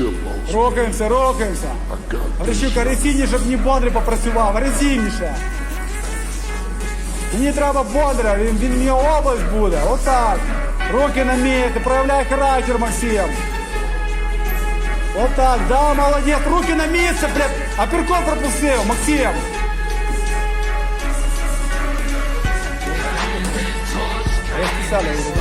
chipmunks. Рухаємося, рухаємося. I got Грищука, резинні, щоб не Бондар попрацював, резинніше. Мені треба Бондаря, він, він мені область буде. Отак. Руки на місці, проявляй характер, Максим. Отак, да, молодець. Руки на місце, блядь. Апперкот пропустив, Максим. Я спеціально говорю.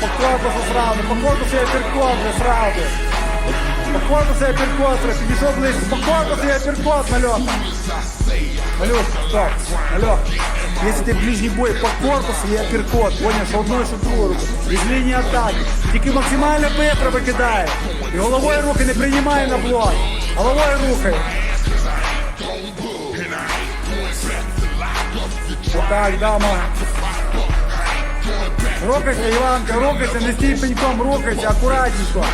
по корпусу сразу, по корпусу я перкот же сразу. По корпусу я перкот сразу, підійшов ближче, по корпусу я перкот, Налёка. Налёк, стоп, Налёк. Если ты ближний бой по корпусу, я перкот, понял, що одну, що другу руку. Із лінії атаки. Тільки максимально быстро викидає. І головою руки не приймає на блок. Головою рухай. Отак, дама. Рухайся, Іванка, рухайся, не стій пеньком, рухайся, акуратненько.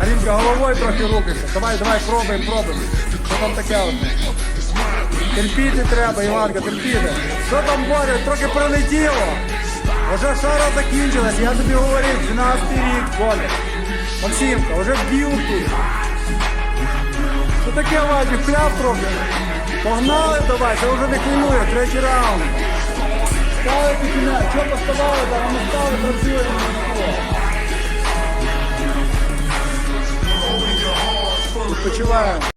Алінка, головою трохи рухайся. Давай, давай, пробуємо, пробуємо. Що там таке? от? Терпіти треба, Іванка, терпіти. Що там борють? Трохи пролетіло. Вже шара закінчилась, я тобі говорив, 12 рік, Коля. Максимка, вже вбив тут. Що таке, Вадик, пляв трохи? Погнали давай, це вже не хвилює, третій раунд. Ставити кіля, що поставали, там вони стали, на не Відпочиваємо.